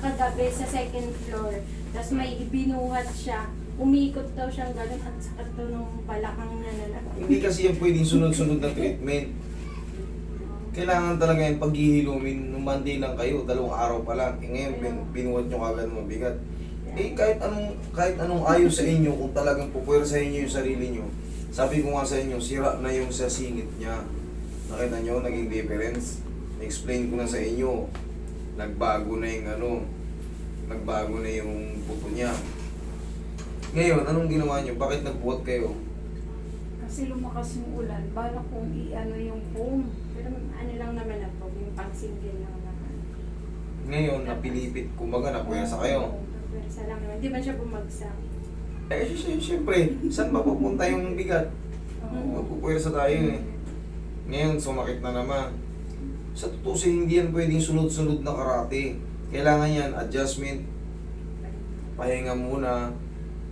nakagabi sa second floor. Tapos may binuhat siya. Umikot daw siyang ganun at sakit daw ng balakang niya na lang. Hindi kasi yan pwedeng sunod-sunod na treatment. Kailangan talaga yung paghihilumin. Nung Monday lang kayo, dalawang araw pa lang. Eh ngayon, bin- binuhat nyo kagad mabigat. Eh kahit anong, kahit anong ayos sa inyo, kung talagang pupuwer sa inyo yung sarili nyo, sabi ko nga sa inyo, sira na yung sa singit niya. Nakita nyo, naging difference. Explain ko na sa inyo. Nagbago na yung ano, nagbago na yung buto niya. Ngayon, anong ginawa nyo? Bakit nagbuhat kayo? Kasi lumakas yung ulan. Bala kong i-ano yung foam. Pero ano lang naman na po, yung pang-single lang naman. Ngayon, napilipit, kumbaga, napuyasa kayo. Napuyasa lang naman. Di ba siya bumagsak? Eh, syempre, saan mapupunta yung bigat? Oo. Mapupwersa tayo eh. Ngayon, sumakit na naman. Sa tutusin, hindi yan pwedeng sunod-sunod na karate. Kailangan yan, adjustment, pahinga muna.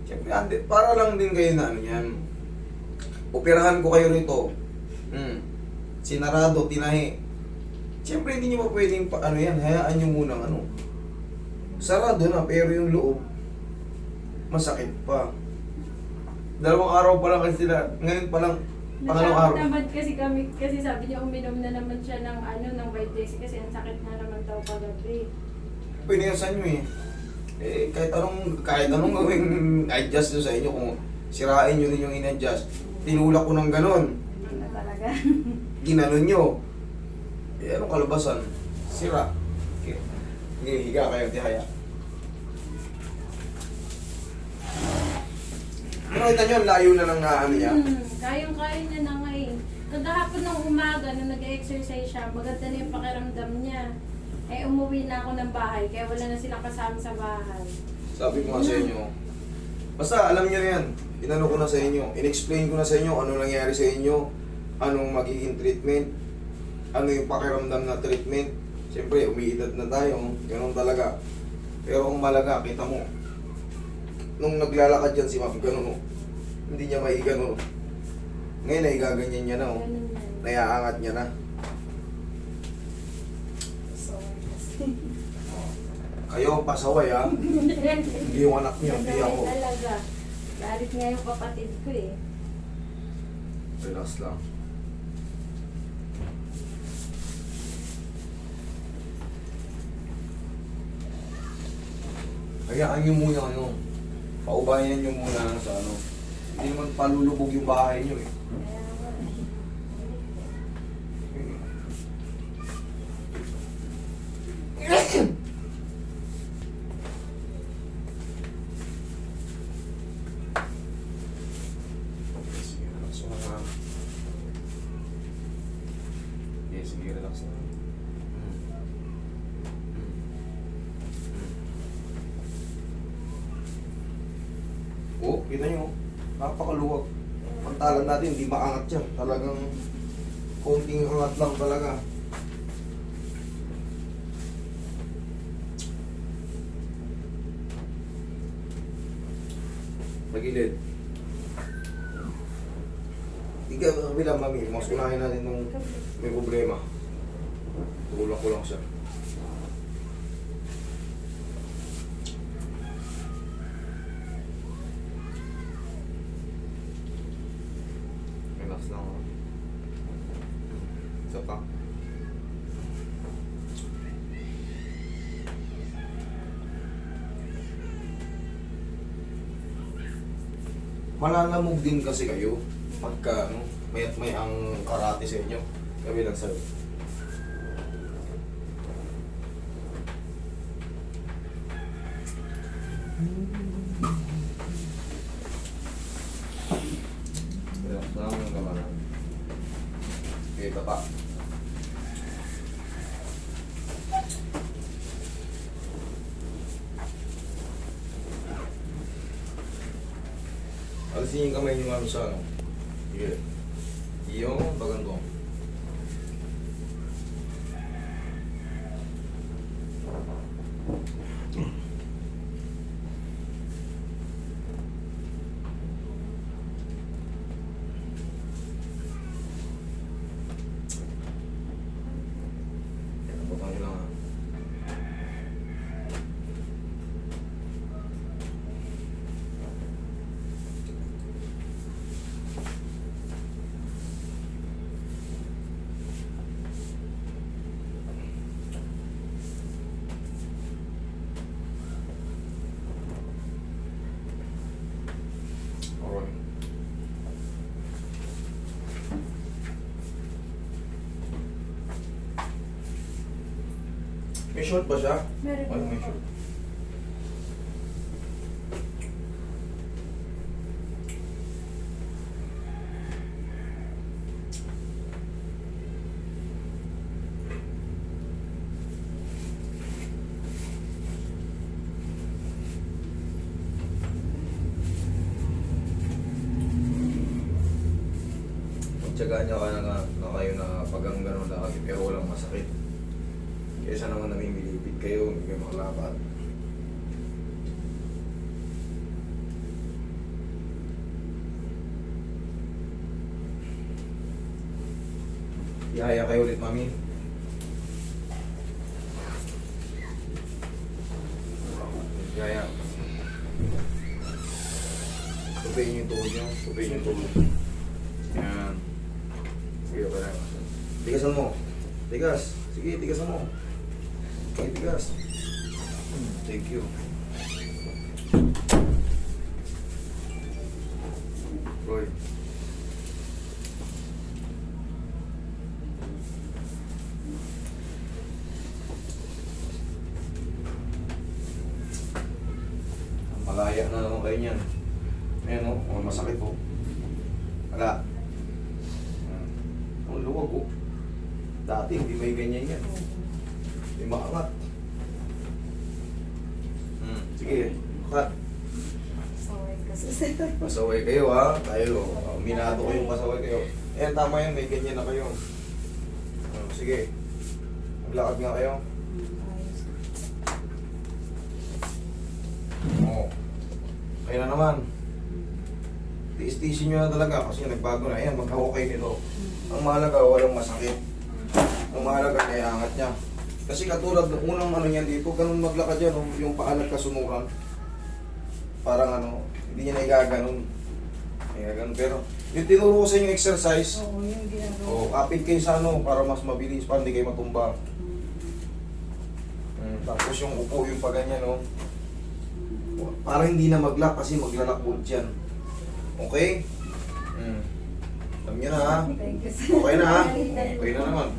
Siyempre, ante, para lang din kayo na ano yan. Operahan ko kayo rito. Hmm. Sinarado, tinahi. Siyempre, hindi nyo pa pwedeng pa, ano yan, hayaan nyo munang ano. Sarado na, pero yung loob, masakit pa. Dalawang araw pa lang kasi sila, ngayon pa lang, pangalawang araw. Natatamad kasi kami, kasi sabi niya uminom na naman siya ng ano, ng Vitex kasi ang sakit na naman daw kagabi. Pinayasan nyo eh. Eh, kahit anong, kahit anong gawing adjust nyo sa inyo, kung sirain nyo rin yung in-adjust, tinulak ko ng ganon, Hindi na talaga. ginanon nyo. Eh, anong kalabasan? Sira. Okay. Higa kayo, tihaya. Pero kita nyo, ang layo na ng ano niya. Hmm, kayang-kaya niya na nga eh. Kagahapon ng umaga, nung nag-exercise siya, maganda na yung pakiramdam niya. Eh, umuwi na ako ng bahay, kaya wala na silang kasama sa bahay. Sabi ko nga sa inyo, basta alam nyo na yan, inano ko na sa inyo, in-explain ko na sa inyo ano nangyari sa inyo, anong magiging treatment, ano yung pakiramdam na treatment. Siyempre, umiidad na tayo, ganun talaga. Pero ang malaga, kita mo, nung naglalakad yan si Ma'am, ganun o. Hindi niya maigano. Ngayon, naigaganyan niya na o. Ganun yan. Naiaangat niya na. Kayo, pasaway ha. Hindi yung anak niyo, hindi ako. talaga. Galit nga yung kapatid ko eh. Relax lang. Hayaan nyo muna ano, paubayan nyo muna sa ano. Hindi naman palulubog yung bahay nyo eh. Sige, relax mo na. Okay, sige, relax na. Oh, kita nyo, napakaluwag. Pantalan natin, hindi maangat yan. Talagang konting angat lang talaga. Pagilid. Ikaw, bilang mami, mas unahin natin nung may problema. Tulak ko lang siya. Relax lang ako. Isa pa. Malalamog din kasi kayo pagka ano, may may ang karate sa inyo. Kami lang sa'yo. Relax lang ang kamaran. Okay, tapa. Alisin yung kamay niyo ano sa ano. Sige. Iyo, baganto. Butang nyo lang ha. May short ba siya? Meron Ay, may short. Pagtsagaan niya ka na, nga, na kayo na pag ang gano'n lakad pero walang masakit. Kaysa naman namimilipit kayo, hindi kayo makalakad. Ihaya kayo ulit, mami. Ihaya. Tupiin yung tuhod niyo. Tupiin yung tuhod. Yan. Sige, pa lang. Tigasan mo. Tigas. Sige, tigasan mo. Sige, tigas. Hmm, Thank you. Roy. Malaya na naman kayo niyan. Ayan o, oh, masakit po. Wala. Ang luwag ko. Dati hindi may ganyan yan. Hindi maangat. Hmm. Sige, cut. Sorry kasi sir. Pasaway kayo ha. Tayo. Uh, minado ko yung pasaway kayo. Ayan, tama yan. May ganyan na kayo. Oh, sige. Maglakad nga kayo. Oo. Kayo na naman. Tiis-tiisin nyo na talaga kasi nagbago na. Ayan, magka-okay nito. Ang mahalaga, walang masakit. Ang mahalaga, naiangat niya. Kasi katulad ng unang ano niyan dito, ganun maglakad yan, oh, yung paa nagkasunuran. Parang ano, hindi niya naigaganon. Naigaganon. Pero, yung tinuro ko sa inyo exercise, Oo, yung ginagawa. oh, kapit kayo sa ano, para mas mabilis, para hindi kayo matumba. Mm, tapos yung upo, yung pa ganyan, oh. Para hindi na maglock kasi maglalakbod yan. Okay? Mm. Alam niyo na ha? Thank you sir. Okay na ha? Okay na naman.